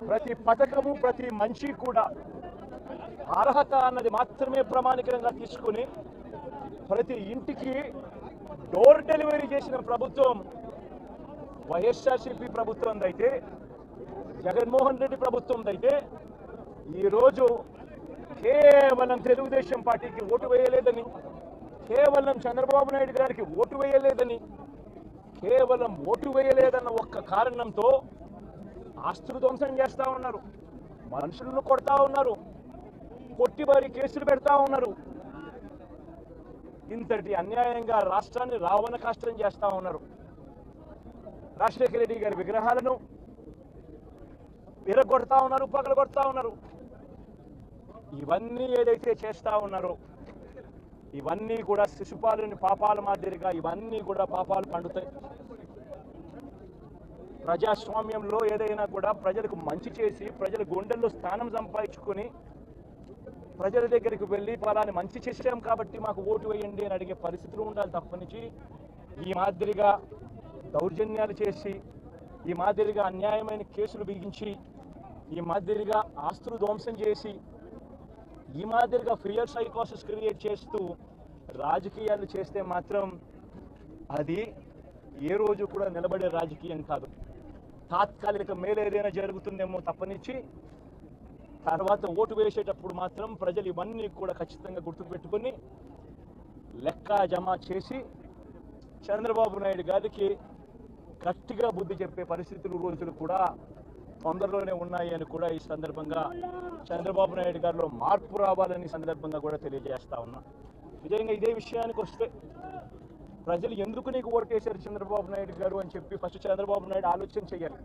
ప్రతి పథకము ప్రతి మనిషి కూడా అర్హత అన్నది మాత్రమే ప్రమాణికంగా తీసుకుని ప్రతి ఇంటికి డోర్ డెలివరీ చేసిన ప్రభుత్వం వైఎస్ఆర్సీపీ ప్రభుత్వం అయితే జగన్మోహన్ రెడ్డి ప్రభుత్వం అయితే ఈరోజు కేవలం తెలుగుదేశం పార్టీకి ఓటు వేయలేదని కేవలం చంద్రబాబు నాయుడు గారికి ఓటు వేయలేదని కేవలం ఓటు వేయలేదన్న ఒక్క కారణంతో ఆస్తులు ధ్వంసం చేస్తా ఉన్నారు. మనుషులను కొడతా ఉన్నారు. కొట్టి వారి కేసులు పెడతా ఉన్నారు. ఇంతటి అన్యాయంగా రాష్ట్రాన్ని రావణ కష్టం చేస్తా ఉన్నారు. రాజశేఖర రెడ్డి గారి విగ్రహాలను విరగొడతా ఉన్నారు పగలగొడతా ఉన్నారు. ఇవన్నీ ఏదైతే చేస్తా ఉన్నారో ఇవన్నీ కూడా శిశుపాలుని పాపాల మాదిరిగా ఇవన్నీ కూడా పాపాలు పండుతాయి. ప్రజాస్వామ్యంలో ఏదైనా కూడా ప్రజలకు మంచి చేసి ప్రజల గుండెల్లో స్థానం సంపాదించుకొని ప్రజల దగ్గరికి వెళ్ళి ఫలాన్ని మంచి చేసాం కాబట్టి మాకు ఓటు వేయండి అని అడిగే పరిస్థితులు ఉండాలి తప్పనించి ఈ మాదిరిగా దౌర్జన్యాలు చేసి ఈ మాదిరిగా అన్యాయమైన కేసులు బిగించి ఈ మాదిరిగా ఆస్తులు ధ్వంసం చేసి ఈ మాదిరిగా ఫియర్ సైకోసిస్ క్రియేట్ చేస్తూ రాజకీయాలు చేస్తే మాత్రం అది ఏ రోజు కూడా నిలబడే రాజకీయం కాదు. తాత్కాలిక మేలు ఏదైనా జరుగుతుందేమో తప్పనిచ్చి తర్వాత ఓటు వేసేటప్పుడు మాత్రం ప్రజలు ఇవన్నీ కూడా ఖచ్చితంగా గుర్తుపెట్టుకొని లెక్క జమ చేసి చంద్రబాబు నాయుడు గారికి గట్టిగా బుద్ధి చెప్పే పరిస్థితులు రోజులు కూడా తొందరలోనే ఉన్నాయి అని కూడా ఈ సందర్భంగా చంద్రబాబు నాయుడు గారిలో మార్పు రావాలని సందర్భంగా కూడా తెలియజేస్తా ఉన్నా. నిజంగా ఇదే విషయానికి వస్తే ప్రజలు ఎందుకు నీకు ఓటేశారు చంద్రబాబు నాయుడు గారు అని చెప్పి ఫస్ట్ చంద్రబాబు నాయుడు ఆలోచన చేయాలి.